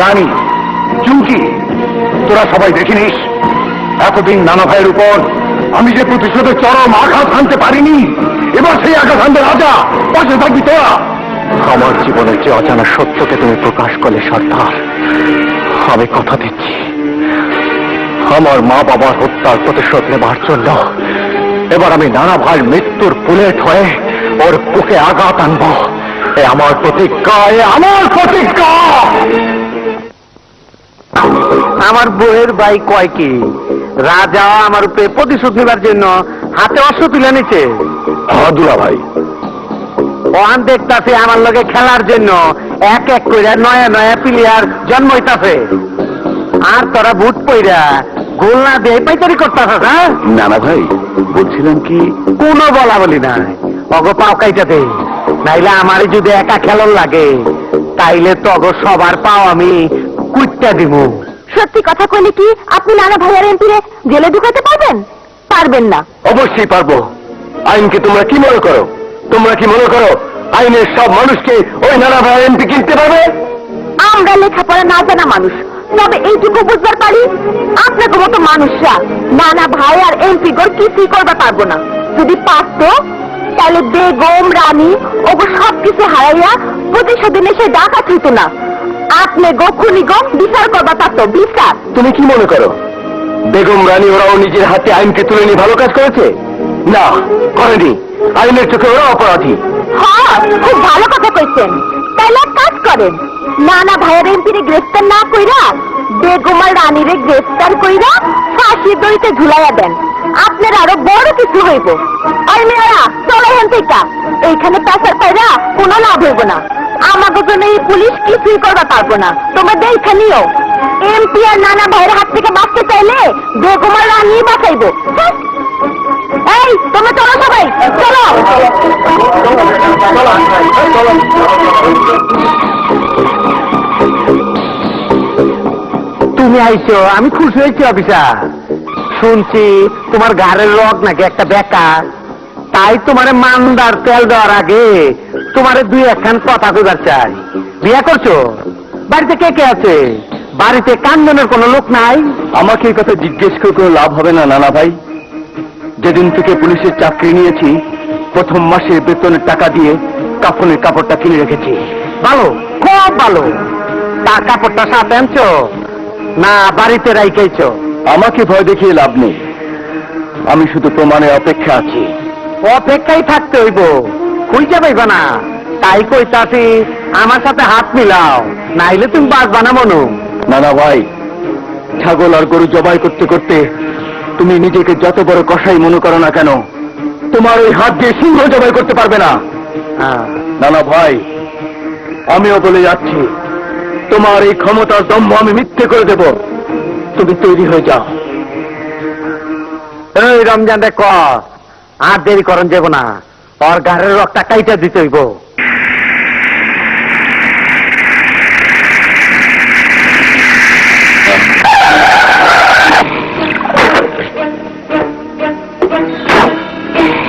রানী চুমকি তোরা সবাই দেখিনিস এতদিন নানা ভাইয়ের উপর আমি যে প্রতিশোধের চরম আঘাত হানতে পারিনি, এবার সেই আঘাত হানতে রাজা, পাশে থাকবি তোরা। আমার জীবনের যে অজানা সত্যকে তুমি প্রকাশ করলে, সর্দার, আমি কথা দিচ্ছি। আমার মা বাবার হত্যার প্রতিশোধ নেবার জন্য এবার আমি নানা ভাইয়ের মৃত্যুর বুলেট হয়ে ওর বুকে আঘাত আনব। এ আমার প্রতিজ্ঞা, এ আমার প্রতিজ্ঞা! আমার বউয়ের ভাই কয় কি? রাজা আমার উপরে প্রতিশোধ নেবার জন্য হাতে অস্ত্র তুলে নিছে। হাদুলা ভাই। ওহান দেখতাছে আমার লগে খেলার জন্য এক এক কইরা নয়া নয়া প্লেয়ার জন্ম হইতাছে আর তোরা বুট পইরা গোল না দিয়ে পাইতারি করতাছ হ্যাঁ? নানা ভাই বলছিলাম কি? কোনো বলা বলি না অগ পাও কাইটা দে। নাইলে আমারই যদি একা খেলন লাগে তাইলে তগ সবার পাও আমি কুইটা দিব। সত্যি কথা কইলে কি আপনি নানা ভাইয়ার এমপিরে জেলে ঢুকাতে পারবেন? পারবেন না। অবশ্যই পারব। আইনকে তোমরা কি মনে করো? তোমরা কি মনে করো আইনের সব মানুষকে ওই নানা ভাই এমপি কিনতে পারবে? আমরা লেখাপড়া না জানা মানুষ তবে এইটুকু বুঝবার পারি আপনাকে মতো মানুষরা নানা ভাই আর এমপি গর কিছুই করতে পারব না। যদি পারতো তাহলে বেগম রানী ওগো সব কিছু হারাইয়া প্রতিশোধে সে ডাকা হইতো না? আপনি গো খুনি বিচার করবা পারতো বিচার। তুমি কি মনে করো? বেগম রানী ওরাও নিজের হাতে আইনকে তুলে নিয়ে ভালো কাজ করেছে? না করেনি। আইনের চোখে ওরা অপরাধী। হ্যাঁ খুব ভালো কথা কইছেন। এক কাজ করেন। নানা ভাইয়ের এমপিরে গ্রেফতার না কইরা বেগমার রানীরে গ্রেফতার কইরা ফাঁসির দড়িতে ঝুলাইয়া দেন। আপনার আরও বড় কিছু হইব। আর মেয়েরা চলে হেন থেকে। এইখানে পেশার পাইরা কোনো লাভ হইব না। আমাকে জন্য এই পুলিশ কিছুই করবা পারব না। তোমরা দেখা নিও। এমপি আর নানা ভাইয়ের হাত থেকে বাঁচতে চাইলে বেগমার রানী বাঁচাইবো? এই, তোমরা চলো সবাই চলো। তুমি আইছো, আমি খুশি হয়েছি, অফিসার। শুনছি তোমার ঘরের রক নাকি একটা বেকার তাই তোমার মান্দার তেল দেওয়ার আগে তোমার দুই একখান কথা কইবার চাই। বিয়া করছ? বাড়িতে কে কে আছে? বাড়িতে কান্দনের কোনো লোক নাই? আমাকে এই কথা জিজ্ঞেস করে কোনো লাভ হবে না নানা ভাই। যেদিন থেকে পুলিশের চাকরি নিয়েছি প্রথম মাসের বেতনের টাকা দিয়ে কাফনের কাপড়টা কিনে রেখেছি। ভালো খুব ভালো। তার কাপড়টা সাথে আনছো? না বাড়িতে রাইকেছো আমাকে ভয় দেখিয়ে লাভ নেই। আমি শুধু প্রমাণের অপেক্ষা আছি। অপেক্ষাই থাকতে হইব। খুঁজে পাইবা না। তাই কইতাছি আমার সাথে হাত মিলাও নাইলে তুমি বাঁচবা না মনু নানা ভাই ছাগল আর গরু জবাই করতে করতে তুমি নিজেকে যত বড় কষাই মনে করো না কেন তোমার ওই হাত দিয়ে সিংহ জবাই করতে পারবে না। হ্যাঁ। নানা ভাই আমিও বলে যাচ্ছি তোমার এই ক্ষমতার দম্ভ আমি মিথ্যে করে দেব। তুমি তৈরি হয়ে যাও। এই রমজান দেখ আর দেরি করন যাব না। ওর গাড়ের রক্তটা কাইটা দিতে হইব।